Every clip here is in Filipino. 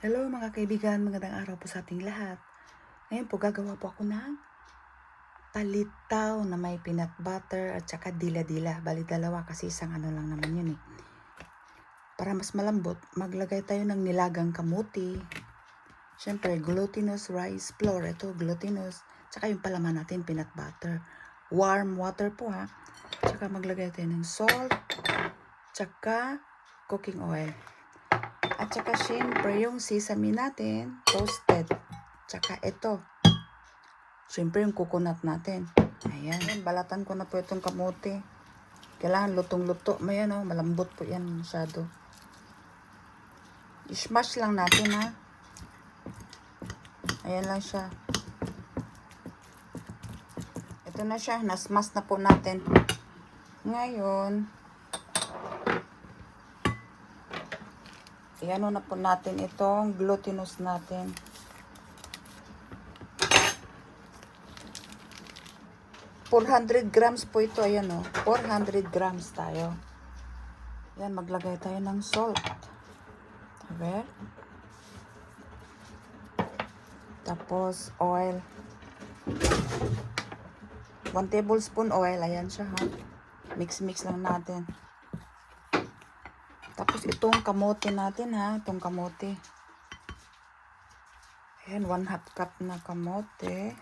Hello mga kaibigan, magandang araw po sa ating lahat. Ngayon po gagawa po ako ng palitaw na may peanut butter at saka dila-dila. Bali dalawa kasi isang ano lang naman yun eh. Para mas malambot, maglagay tayo ng nilagang kamuti. Siyempre, glutinous rice flour. Ito, glutinous. Tsaka yung palaman natin, peanut butter. Warm water po ha. Tsaka maglagay tayo ng salt. Tsaka cooking oil. At saka syempre yung sesame natin, toasted. Tsaka ito. Syempre yung coconut natin. Ayan. Balatan ko na po itong kamote. Kailangan lutong-luto. May ano, malambot po yan masyado. I-smash lang natin ha. Ayan lang siya. Ito na siya. Nasmas na po natin. Ngayon, Iano na po natin itong glutinous natin. Four hundred grams po ito. Ayan o. 400 grams tayo. Ayan, maglagay tayo ng salt. Okay. Tapos, oil. 1 tablespoon oil. Ayan siya ha. Mix-mix lang natin. Tapos itong kamote natin ha, itong kamote. Ayan, 1 half cup na kamote.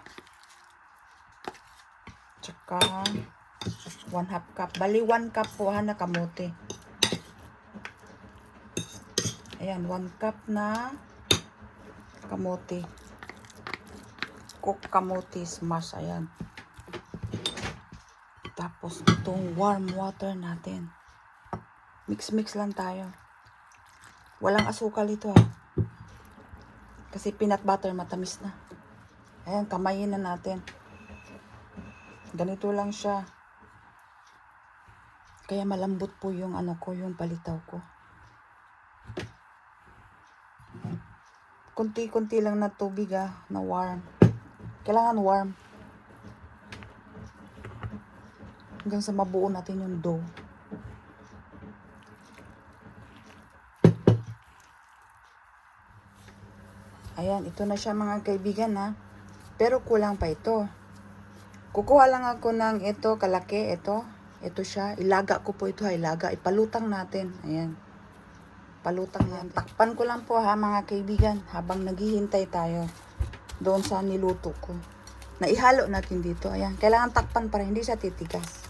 Tsaka 1 half cup. Bali 1 cup po ha na kamote. Ayan, 1 cup na kamote. Cook kamote smash. Ayan. Tapos itong warm water natin. Mix-mix lang tayo. Walang asukal ito ha. Kasi peanut butter matamis na. Ayan, kamayin na natin. Ganito lang siya. Kaya malambot po yung ano ko, yung palitaw ko. Kunti-kunti lang na tubig ah, na warm. Kailangan warm. Hanggang sa mabuo natin yung dough. Ayan, ito na siya mga kaibigan ha. Pero kulang pa ito. Kukuha lang ako ng ito, kalaki, ito. Ito siya. Ilaga ko po ito ha, ilaga. Ipalutang natin. Ayan. Palutang natin. Takpan ko lang po ha mga kaibigan habang naghihintay tayo doon sa niluto ko. Naihalo natin dito. Ayan. Kailangan takpan para hindi siya titigas.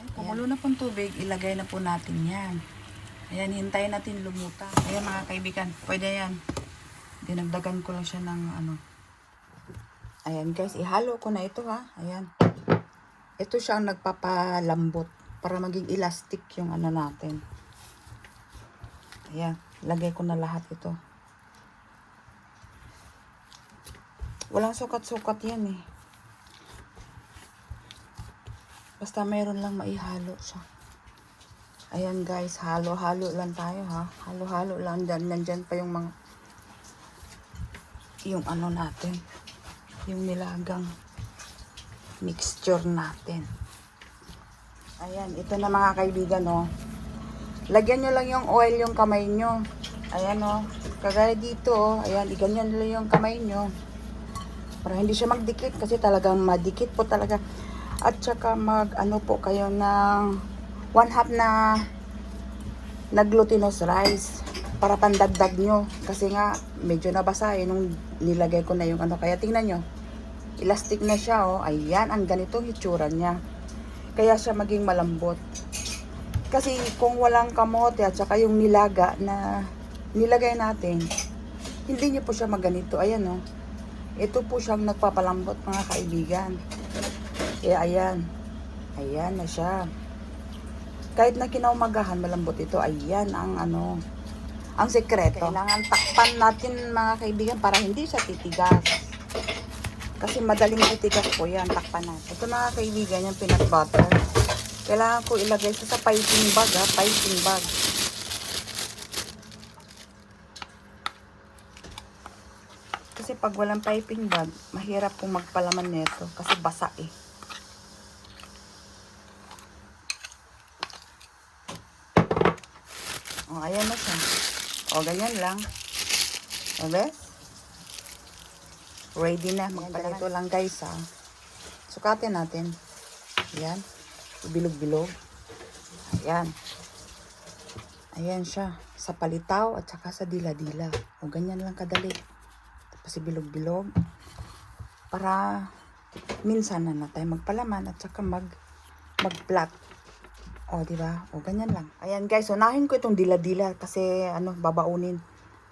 Ayan, kumulo na pong tubig, ilagay na po natin yan. Ayan, hintayin natin lumutang. Ayan mga kaibigan, pwede yan. Dinagdagan ko lang siya ng ano. Ayan guys, ihalo ko na ito ha. Ayan. Ito siya ang nagpapalambot para maging elastic yung ano natin. Ayan, lagay ko na lahat ito. Walang sukat-sukat yan eh. Basta meron lang maihalo siya. Ayan guys, halo-halo lang tayo ha. Halo-halo lang dyan. Nandyan pa yung mga yung ano natin. Yung nilagang mixture natin. Ayan, ito na mga kaibigan oh. Lagyan nyo lang yung oil yung kamay nyo. Ayan oh. Kagaya dito oh. Ayan, iganyan lang yung kamay nyo. Para hindi siya magdikit kasi talagang madikit po talaga. At saka mag ano po kayo ng one half na na glutinous rice para pandagdag nyo. Kasi nga, medyo nabasa eh nung nilagay ko na yung ano. Kaya tingnan nyo, elastic na siya oh. Ayan, ang ganitong hitsura niya. Kaya siya maging malambot. Kasi kung walang kamote at saka yung nilaga na nilagay natin, hindi nyo po siya maganito. Ayan oh. Ito po siyang nagpapalambot mga kaibigan. Kaya ayan. Ayan na siya. Kahit na kinaumagahan, malambot ito. Ayan ang ano, ang sekreto. Kailangan takpan natin mga kaibigan para hindi siya titigas. Kasi madaling titigas po yan, takpan natin. Ito mga kaibigan, yung peanut butter. Kailangan ko ilagay siya sa piping bag ha, piping bag. Kasi pag walang piping bag, mahirap pong magpalaman nito kasi basa eh. O, ayan na siya. O, ganyan lang. Okay? Ready na. Magpalito lang guys ha. Sukatin natin. Ayan. Bilog-bilog. Ayan. Ayan siya. Sa palitaw at saka sa dila-dila. O ganyan lang kadali. Tapos bilog-bilog. Para minsan na na tayo magpalaman at saka mag mag-plat. O, di ba? O, ganyan lang. Ayan, guys. Unahin ko itong dila-dila kasi, ano, babaunin.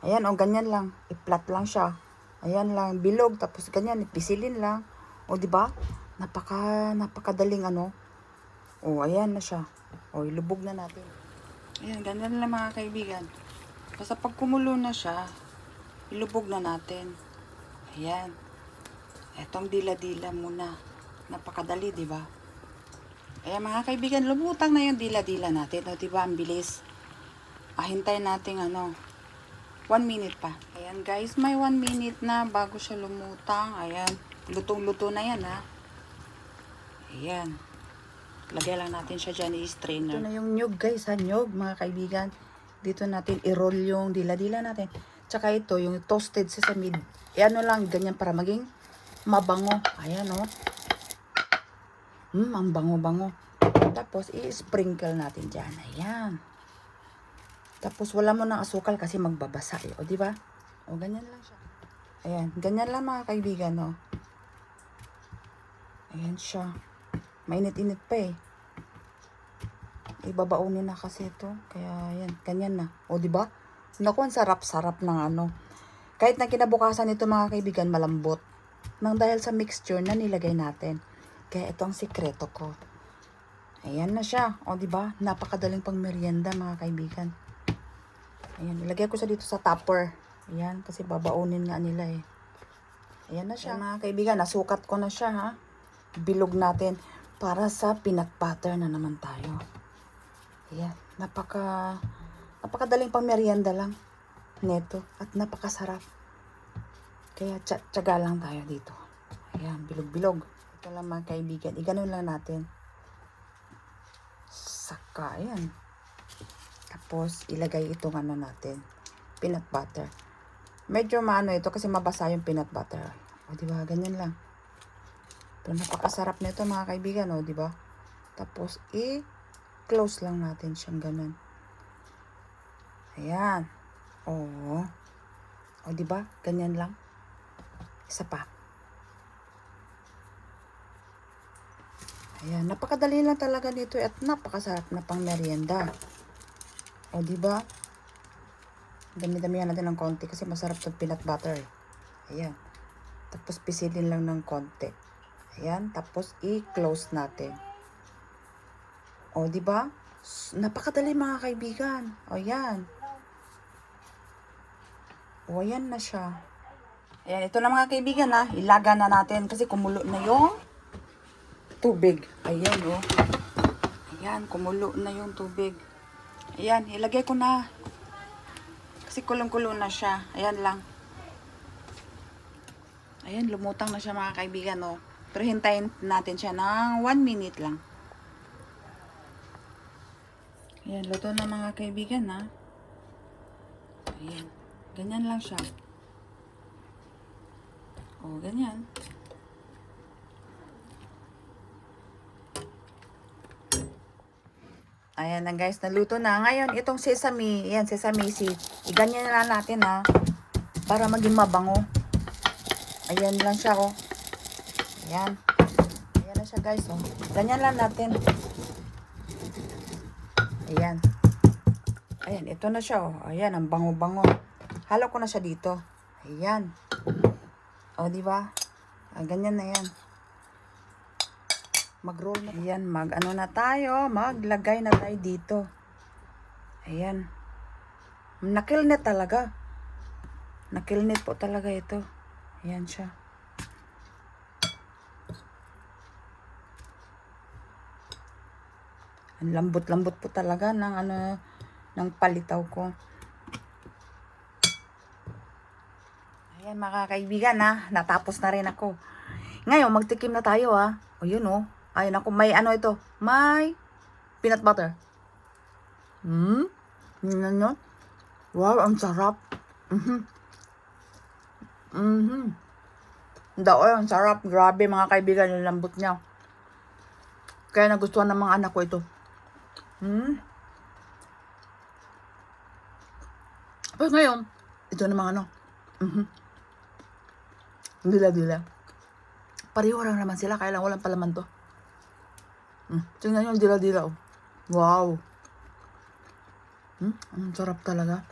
Ayan, o, ganyan lang. I-plat lang siya. Ayan lang, bilog. Tapos, ganyan, ipisilin lang. O, di ba? Napaka, napakadaling, ano. O, ayan na siya. O, ilubog na natin. Ayan, ganyan lang mga kaibigan. Basta pag kumulo na siya, ilubog na natin. Ayan. Etong dila-dila muna. Napakadali, di ba? Ayan mga kaibigan, lumutang na yung dila-dila natin. O, diba? Ang bilis. Ah, hintayin natin ano. One minute pa. Ayan guys, may one minute na bago siya lumutang. Ayan. Lutong-luto na yan ha. Ayan. Lagay lang natin siya dyan i-strainer. Ito na yung nyug guys ha. Nyug mga kaibigan. Dito natin i-roll yung dila-dila natin. Tsaka ito, yung toasted sesame. E ano lang, ganyan para maging mabango. Ayan o. Oh. Hmm, ang bango-bango. Tapos, i-sprinkle natin dyan. Ayan. Tapos, wala mo ng asukal kasi magbabasa eh. O, di ba? O, ganyan lang siya. Ayan. Ganyan lang mga kaibigan, no? Ayan siya. Mainit-init pa eh. Ibabaunin na kasi ito. Kaya, ayan. Ganyan na. O, di ba? Naku, ang sarap-sarap ng ano. Kahit na kinabukasan ito mga kaibigan, malambot. Nang dahil sa mixture na nilagay natin. Kaya ito ang sikreto ko. Ayan na siya. O, di ba? Napakadaling pang merienda, mga kaibigan. Ayan, ilagay ko sa dito sa topper. Ayan, kasi babaunin nga nila eh. Ayan na siya. Ayan, mga kaibigan, nasukat ko na siya, ha? Bilog natin para sa peanut butter na naman tayo. Ayan, napaka, napakadaling pang merienda lang. Neto. At napakasarap. Kaya tsa- tsaga lang tayo dito. Ayan, bilog-bilog. Ito lang mga kaibigan. Iganon lang natin. Saka, ayan. Tapos, ilagay itong ano natin. Peanut butter. Medyo maano ito kasi mabasa yung peanut butter. O, di ba? Ganyan lang. Pero napakasarap nito mga kaibigan, o, di ba? Tapos, i-close lang natin siyang ganun. Ayan. Oo. O, di ba? Ganyan lang. Isa pa. Ayan, napakadali lang talaga nito at napakasarap na pang merienda. O, di ba? Dami-damihan natin ng konti kasi masarap 'tong peanut butter. Ayan. Tapos pisilin lang ng konti. Ayan, tapos i-close natin. O, di ba? Napakadali mga kaibigan. O, yan. O, ayan na siya. Ayan, ito na mga kaibigan ha. Ilaga na natin kasi kumulo na yung tubig. Ayan, oh. Ayan, kumulo na yung tubig. Ayan, ilagay ko na. Kasi kulong-kulo na siya. Ayan lang. Ayan, lumutang na siya mga kaibigan, oh. Pero hintayin natin siya ng 1 minute lang. Ayan, luto na mga kaibigan, ha. Ayan. Ganyan lang siya. O, ganyan. Ayan na guys, naluto na. Ngayon, itong sesame, yan, sesame seed. Iganyan na lang natin ha. Para maging mabango. Ayan lang siya oh. Ayan. Ayan na siya guys oh. Ganyan lang natin. Ayan. Ayan, ito na siya oh. Ayan, ang bango-bango. Halo ko na siya dito. Ayan. O, di ba? Ah, ganyan na yan. Mag-roll na. Ayan, mag ano na tayo. Maglagay na tayo dito. Ayan. Nakilnet talaga. Nakilnet po talaga ito. Ayan siya. Ang lambot-lambot po talaga ng ano ng palitaw ko. Ayan mga kaibigan ha, natapos na rin ako. Ngayon, magtikim na tayo ha. O yun o. Ayun ako, may ano ito. May peanut butter. Hmm? Yun yun. Wow, ang sarap. Mhm. Mhm. Daon, ang sarap. Grabe mga kaibigan, yung lambot niya. Kaya nagustuhan ng mga anak ko ito. Hmm. Pero ngayon, ito namang ano. Mhm. Dila-dila. Pareho lang naman sila, kaya lang walang palaman to. Hmm. Tingnan yung dila-dila, oh. Wow. Hmm? Ang sarap talaga.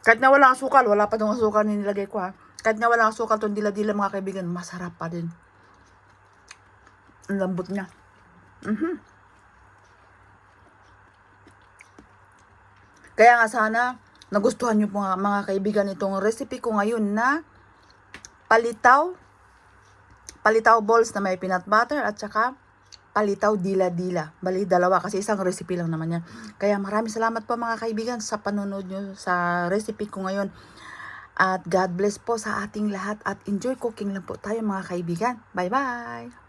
Kahit na wala asukal, wala pa tong asukal na nilagay ko ha. Kahit na wala asukal tong dila-dila mga kaibigan, masarap pa din. Ang lambot niya. Mhm. Kaya nga sana, nagustuhan niyo po nga mga kaibigan itong recipe ko ngayon na palitaw, palitaw balls na may peanut butter at saka palitaw dila-dila. Bali, dalawa kasi isang recipe lang naman yan. Kaya maraming salamat po mga kaibigan sa panunod nyo sa recipe ko ngayon. At God bless po sa ating lahat at enjoy cooking lang po tayo mga kaibigan. Bye-bye!